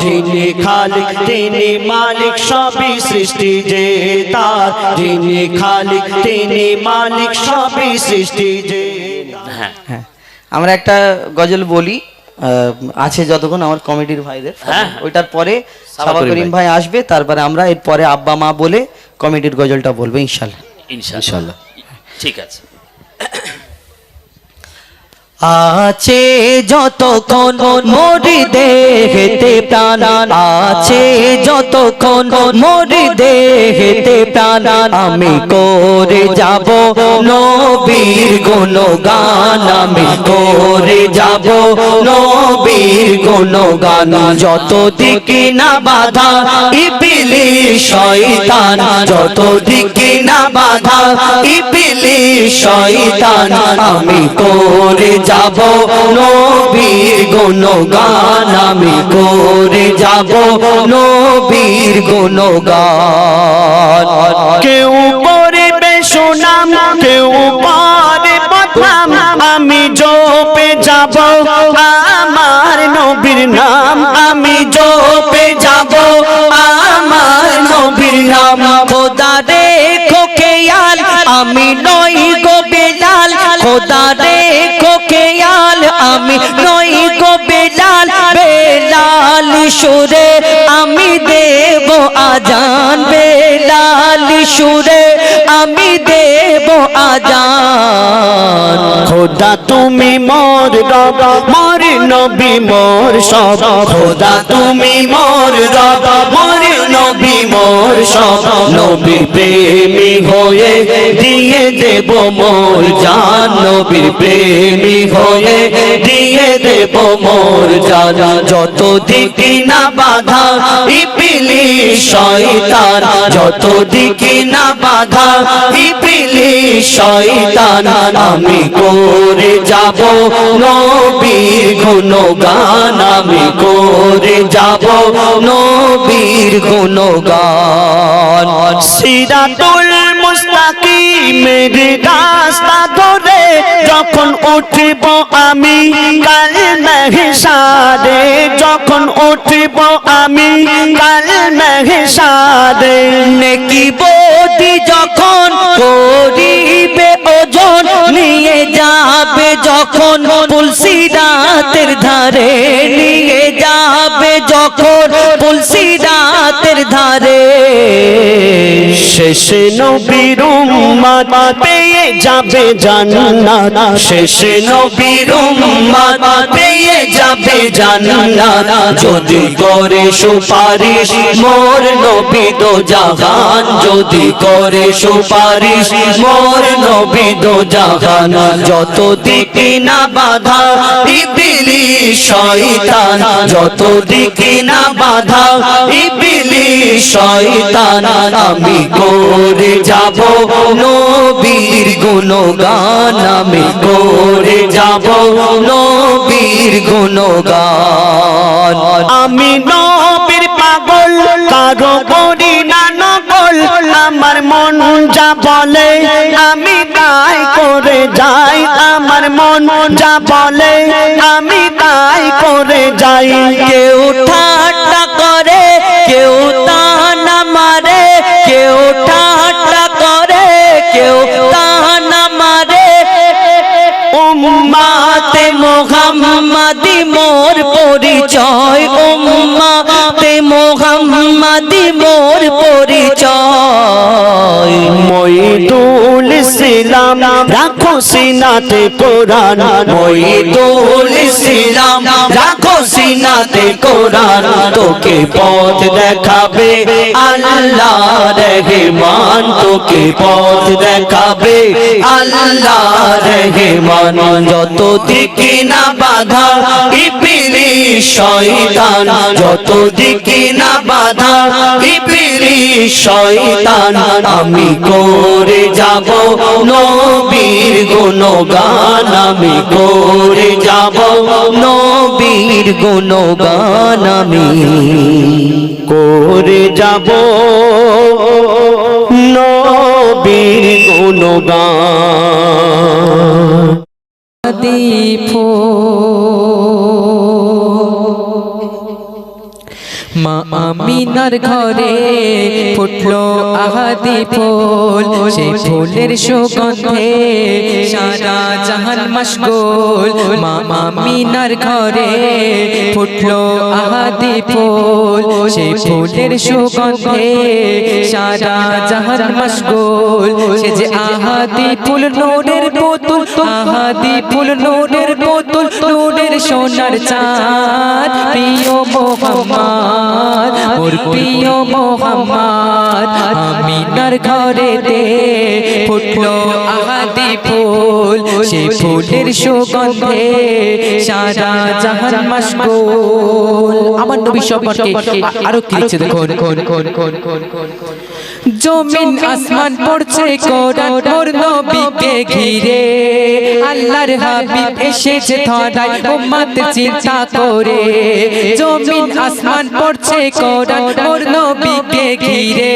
যিনি খালিক তিনি মালিক সবই সৃষ্টি যে তার। যিনি খালিক তিনি মালিক সবই সৃষ্টি যে হ্যাঁ। হ্যাঁ। আমরা একটা গজল বলি আছে যতক্ষণ আমার কমিটির ভাইদের। হ্যাঁ। ওইটার পরে সাবা করিম ভাই। আসবে তারপরে আমরা এরপরে আব্বা মা বলে কমিটির গজলটা বলব ইনশাল্লাহ। ইনশাআল্লাহ ঠিক আছে। আছে যতক্ষণ মরি দেহেতে প্রাণ, আছে যতক্ষণ মরি দেহেতে প্রাণ, আমি করে যাব নবীর গুণগান, আমি করে যাব নবীর গুণগান। যত দিকে না বাধা ইপিলি শয়তান, যত দিকে না বাধা ইপিলি শয়তান, আমি করে যাব নবীর গুণগান আমি করে যাব নবীর গুণগান। কেউ পড়বে সুনাম, কেউ পড়ে বদনাম, আমি জপে যাব আমার নবীর নাম, আমি জপে যাব আমার নবীর নাম। খোদা রে খোকেয়াল, আমি নই গো বেলাল, খোদা রে আমি নই গো বেলাল বেলাল সুরে আমি দেব আজান। বেলাল সুরে আমি দেব আজান। খোদা তুমি মোর রব, মোর নবী মোর সব। খোদা তুমি মোর রব, মোর নবী মোর সব। নবীর প্রেমী হয়ে দিয়ে দেব মোর জান। নবীর প্রেমী হয়ে দিয়ে দেব মোর জান। যত দিকে না বাধা, ইপিলি শয়তান। যত দিকে না বাধা, ইপিলি শয়তান আমি করে যাব, নবীর গুণগান আমি করে যাব, নবীর গুণগান। সিরাতুল মুস্তাকিমের রাস্তা ধরে যখন উঠব আমি, কাল মেহসারে যখন উঠব আমি, কাল মেহসারে নেকি বদি যখন করিবে ওজন নিয়ে যাবে যখন তুলসী রাতের ধারে নিয়ে যাবে যখন তুলসী রাতের ধারে শেষে নবীর উম্মত পেয়ে যাবে জান্নাত। শেষে নবীর উম্মত পেয়ে যাবে জান্নাত। যদি করে সুপারিশ মোর নবী দো জাহান যদি করে সুপারিশ মোর নবী দো জাহান যত দিকে না বাধা ইবিলি শয়তান যত দিকে না বাধা ইবিলি শয়তান আমি করে যাব, নবীর গুণগান আমি করে যাব, নবীর গুণগান। আমি নবীর পাগল, কারও করি না নকল আমার মন যা বলে, আমি তাই করে যাই, আমার মন যা বলে, আমি তাই করে যাই। কেউ ঠাট্টা করে কেউ তানা মারে, কেউ ঠাট্টা করে, কেউ তানা মারে। উম্মাতে মোহাম্মদি মোর পরিচয়, উম্মাতে মোহাম্মদি মোর পরিচয়। মইদুল ইসলাম, রাখো সিনাতে কোরআন। মইদুল ইসলাম, রাখো সিনাতে কোরআন। তোকে পথ দেখাবে আল্লাহ রহমান তোকে পথ দেখাবে আল্লাহ রহমান। যত দিকে না বাধা, ইপিলি শয়তান, যত দিকে না বাধা, ইপিলি শয়তান, আমি করে যাব নবীর গুণগান, আমি করে যাব নবীর গুণগান, আমি করে যাব নবীর গুণগান। দীপ মা আমিনার ঘরে ফুটলো আহাদি ফুল। সেই ফুলের সুগন্ধে সারা জাহান মশগুল। মা আমিনার ঘরে ফুটলো আহাদি ফুল। সেই ফুলের সুগন্ধে সারা জাহান মশগুল। সে যে আহাদি ফুল নূরের পুতুল আহাদি ফুল নূরের পুতুল নূরের সোনার চাঁদ। প্রিয় মোহাম্মদ মোর প্রিয় মোহাম্মদ আমিনার ঘরেতে ফুটলো আদি ফুল সে ফুলের সুগন্ধে সারা জাহান মশগুল আমার নবী সম্পর্কে আরও কি লিখছে দেখুন জমিন আসমান পড়ছে কোরআন মোর নবীকে ঘিরে। আল্লাহর হাবিব এসেছে ধরায় উম্মত চিন্তা করে। জমিন আসমান পড়ছে কোরআন মোর নবীকে ঘিরে।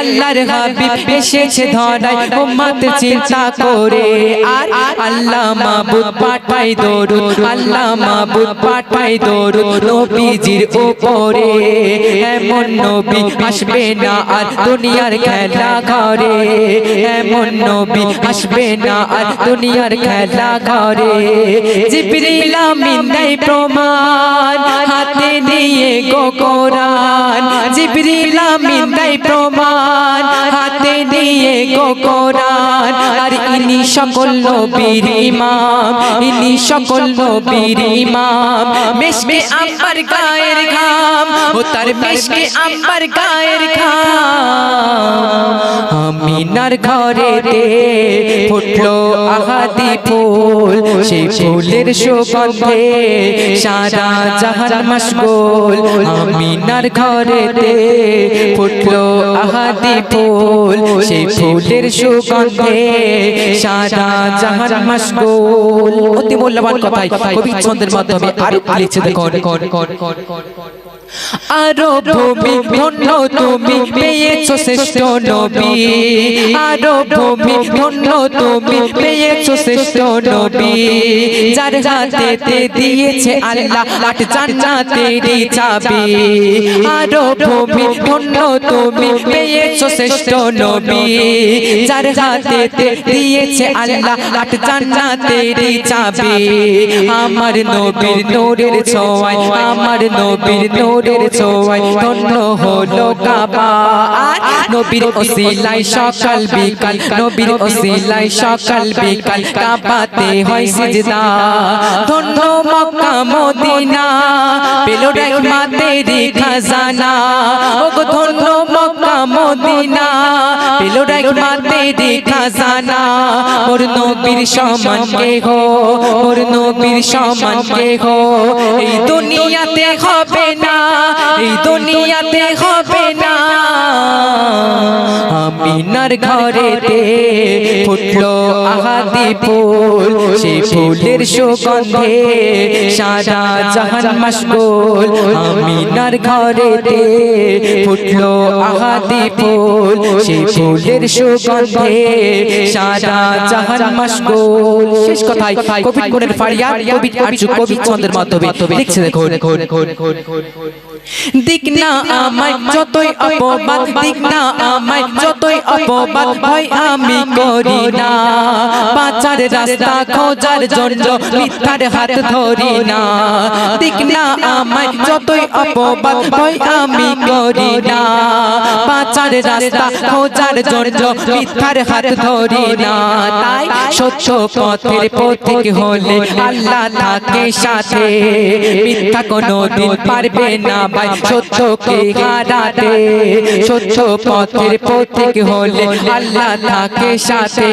আল্লাহর হাবিব এসেছে ধরায় উম্মত চিন্তা করে। আর আল্লাহ মাবুদ পাঠাই দরুদ। আল্লাহ মাবুদ পাঠাই দরুদ। নবীজির উপরে এমন নবী আসবে না। আর দুনিয়ার খেলা ঘরে এমন নবী আসবে না আর দুনিয়ার খেলা ঘরে। জিবরিল আমিন নাই প্রমাণ, হাতে নিয়ে গো কোরআন। আমিন দেয় প্রমাণ, হাতে নিয়ে গো আর ইনি সকল নবীর ইমাম, ইনি সকল নবীর ইমাম। মেশকে আমার গায়ের ঘাম ও তার মেশকে আমার গায়ের ঘাম। আমিনার ঘরেতে ফুটলো আহাদি ফুল সেই ফুলের সুগন্ধে সারা জাহান মশগুল। আমিনার ঘরেতে ফুটলো আহাদি ফুল সেই ফুলের সুগন্ধে সারা জাহান মাসগুল অতি মূল্যবান কথাই কবি ছন্দের মাধ্যমে আরও লিখছে দেখুন। আরও ভূমি ধন্য তুমি পেয়েছ শ্রেষ্ঠ নবী। আরও ভূমি ধন্য তুমি পেয়েছ শ্রেষ্ঠ নবী। যার হাতেতে দিয়েছে আল্লাহ আট জান্নাতেরই চাবি। আরও ভূমি ধন্য তুমি পেয়েছ শ্রেষ্ঠ নবী। যার হাতেতে দিয়েছে আল্লাহ আট জান্নাতেরই চাবি। আমার নবীর নূরের ছোঁয়ায় আমার নবীর নূরের ছোঁয়ায় ধন্য হলো কাবা। নবীর ওসিলায় সকাল বিকাল নবীর ওসিলায় সকাল বিকাল কাবাতে হয় সিজদা। ধন্য মক্কা মদিনা। পেল রহমাতেরি খাজানা। ও গো ধন্য মক্কা মদিনা। পেল রহমাতেরি খাজানা। মোর নবীর সমান কে হো মোর নবীর সমান কে হো এই দুনিয়াতে হবে না। এই দুনিয়াতে হবে না। আমিনার ঘরেতে ফুটলো আহাদি ফুল সেই ফুলের সুগন্ধে সারা জাহান মশগুল। আমিনার ঘরেতে ফুটলো আহাদি ফুল সেই ফুলের সুগন্ধে সারা জাহান মশগুল। শেষ কথায় কবি কোণের ফাড়িয়া কবি আরজু কবি ছন্দের মাধ্যমে। লিখছে দেখুন। দিক না আমায় যতই অপবাদ দিক না আমায় যতই অপবাদ ভয় আমি করি না। বাঁচার রাস্তা খোঁজার জন্য মিথ্যার হাত ধরি না। দিক না আমায় যতই অপবাদ ভয় আমি করি না। বাঁচার রাস্তা খোঁজার জন্য মিথ্যার হাত ধরি না। তাই সত্য পথের পথিক হলে আল্লাহ থাকে সাথে মিথ্যা কোনো দিন পারবে না। ভাই সত্যকে হারাতে সত্য পথের পথিক হলে আল্লাহ থাকে সাথে।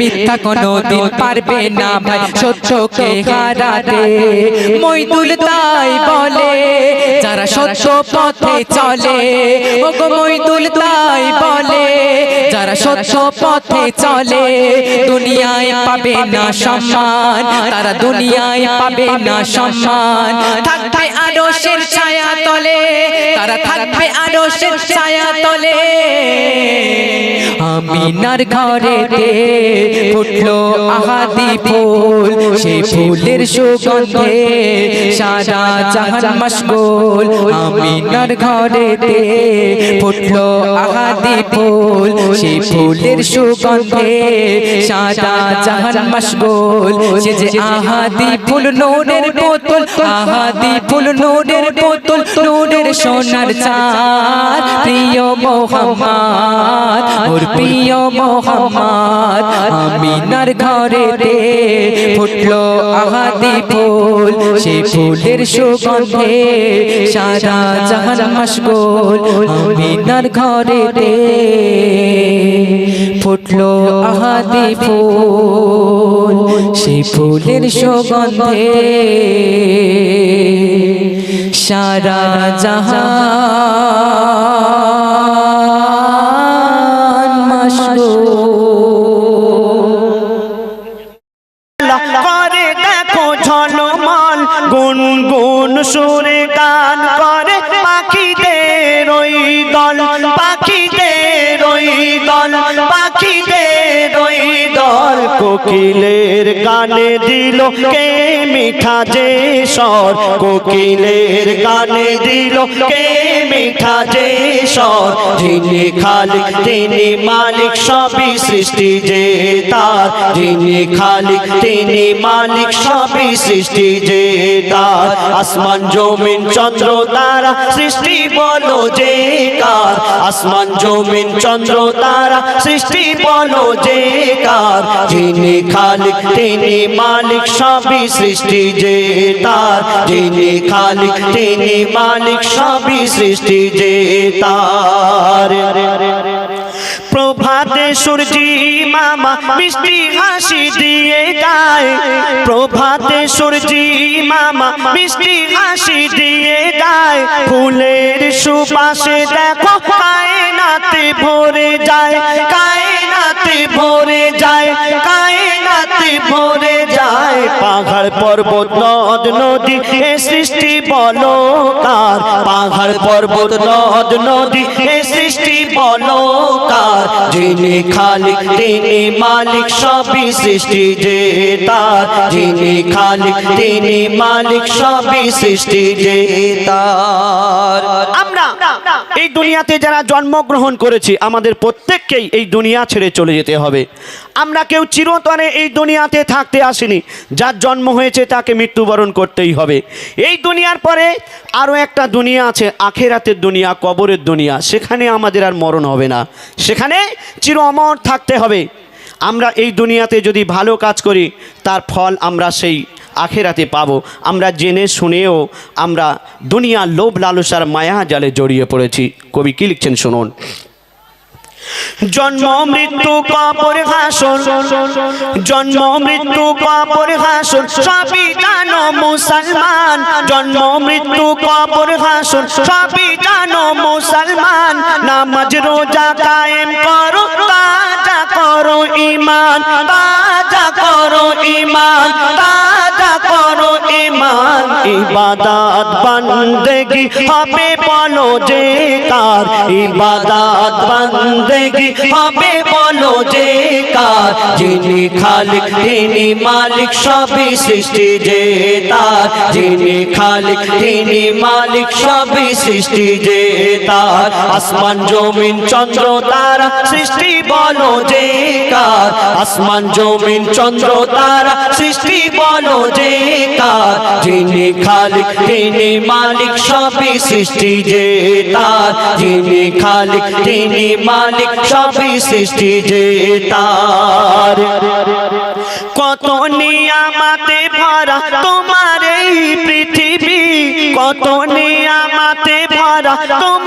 মিথ্যা কোনো দিন পারবে না ভাই সত্যকে হারাতে মইদুল তাই বলে, যারা সত্য পথে চলে ও গো মইদুল তাই বলে, যারা সত্য পথে চলে, দুনিয়ায় পাবে না সম্মান, তারা দুনিয়ায় পাবে না সম্মান। থাকবে আরশের ছায়া তলে তারা থাকবে আরশের ছায়া তলে আমিনার ঘরেতে ফুটলো আহাদি ফুল সেই ফুলের সুগন্ধে সারা জাহান মশগুল। আমিনার ঘরেতে ফুটলো আহাদি ফুল সেই ফুলের সুগন্ধে সারা জাহান মশগুল। সে যে আহাদি ফুল নূরের বোতল, আহাদি ফুল নূরের বোতল। নূরের সোনার চাঁদ, প্রিয় মোহাম্মদ ওর প্রিয় মোহাম্মদ, আমিনার ঘরেতে ফুটলো আহাদি ফুল সেই ফুলের সুগন্ধে সারা জাহান মশগুল, আমিনার ঘরেতে ফুটলো আহাদি ফুল সেই ফুলের সুগন্ধে সারা জাহান। কোকিলের গানে দিল কে মিঠা যে স্বর? কোকিলের গানে দিল কে মিঠা যে স্বর? যিনি খালিক, তিনি মালিক, সবই সৃষ্টি যে তার। যিনি খালিক, তিনি মালিক, সবই সৃষ্টি যে তার। আসমান, জমিন, চন্দ্র, তারা সৃষ্টি বলো যে কার। আসমান, জমিন, চন্দ্র, তারা সৃষ্টি বলো যে কার। যিনি খালিক তিনি মালিক, সবই সৃষ্টি যে তার। যিনি খালিক, তিনি মালিক, সবই সৃষ্টি যে তার। প্রভাতে সূর্যি মামা মিষ্টি হাসি দিয়ে গায়। প্রভাতে সূর্যি মামা মিষ্টি হাসি দিয়ে গায়। ফুলের সুবাসে দেখো, কায়নাতে ভরে যায়, কায়নাতে ভরে যায় কায়নাতে ভরে যায় পাহাড় পর্বত, নদ, নদী, এ সৃষ্টি বলো কার? পাহাড় পর্বত, নদ, নদী, এ সৃষ্টি বলো কার? যিনি খালিক, তিনি মালিক, সবই সৃষ্টি যে তার। যিনি খালিক, তিনি মালিক, সবই সৃষ্টি যে তার। এই দুনিয়াতে যারা জন্মগ্রহণ করেছি, আমাদের প্রত্যেককেই এই দুনিয়া ছেড়ে চলে যেতে হবে। আমরা কেউ চিরতরে এই দুনিয়াতে থাকতে আসিনি। যার জন্ম হয়েছে তাকে মৃত্যুবরণ করতেই হবে। এই দুনিয়ার পরে আরও একটা দুনিয়া আছে, আখেরাতের দুনিয়া, কবরের দুনিয়া। সেখানে আমাদের আর মরণ হবে না। সেখানে চির অমর থাকতে হবে। আমরা এই দুনিয়াতে যদি ভালো কাজ করি, তার ফল আমরা সেই আখেরাতে পাবো। আমরা জেনে শুনেও আমরা দুনিয়ার লোভ লালসার মায়া জালে জড়িয়ে পড়েছি। কবি কি লিখছেন শুনুন? জন্ম, মৃত্যু কবর হাসর। জন্ম, মৃত্যু কবর হাসর। সবই জানো মুসলমান। জন্ম, মৃত্যু কবর হাসর। সবই জানো মুসলমান। নামাজ, রোজা কায়েম করো তাজা করো ইমান তাজা করো ইমান তাজা করো ইমান ইবাদত বন্দেগি হবে বলো যে কার, ইবাদত বন্দেগি হবে বলো যে কার। যিনি খালিক, তিনি মালিক, সবই সৃষ্টি যে তার। যিনি খালিক, তিনি মালিক, সবই সৃষ্টি যে তার। আসমান, জমিন, চন্দ্র, তারা সৃষ্টি বলো যে কার আসমান, জমিন, চন্দ্র, তারা, সৃষ্টি বলো যে কার যিনি খালিক, তিনি মালিক, সবই সৃষ্টি যে তার যিনি খালিক, তিনি মালিক, সবই সৃষ্টি যে তার কত নিয়ামাতে ভরা তোমার এই পৃথিবী, কত নিয়ামাতে ভরা তোমার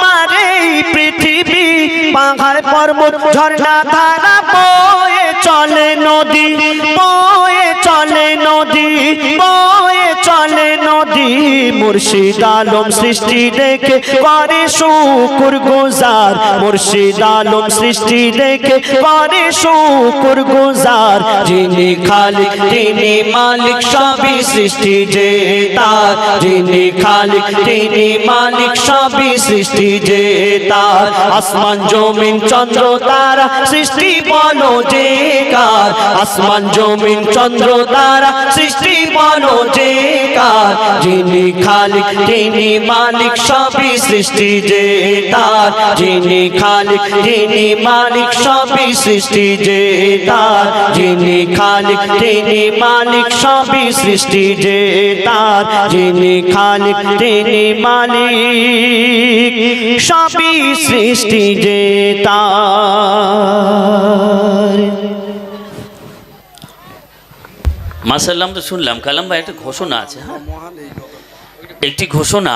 পাহাড় পর্বত ঝর্ণা ধারা বয়ে চলে নদী বয়ে চলে নদী বয়ে মুর্শিদ আলম সৃষ্টি দেখে করে শুকুর গুজার। মুর্শিদ আলম সৃষ্টি দেখে করে শুকুর গুজার। যিনি খালিক, তিনি মালিক, সবই সৃষ্টি যে তার। যিনি খালিক, তিনি মালিক, সবই সৃষ্টি যে তার। আসমান, জমিন, চন্দ্র, তারা সৃষ্টি বলো যে কার। আসমান, জমিন, চন্দ্র, তারা সৃষ্টি বলো যে কার। যিনি খালিক তিনি মালিক সবই সৃষ্টি যে তার। যিনি খালিক তিনি মালিক সবই সৃষ্টি যে তার। যিনি খালিক তিনি মালিক সবই সৃষ্টি যে তার। যিনি খালিক তিনি মালিক সবই সৃষ্টি যে তার। মাসাল্লাম তো শুনলাম কালাম ভাই একটা ঘোষণা আছে হ্যাঁ? একটি ঘোষণা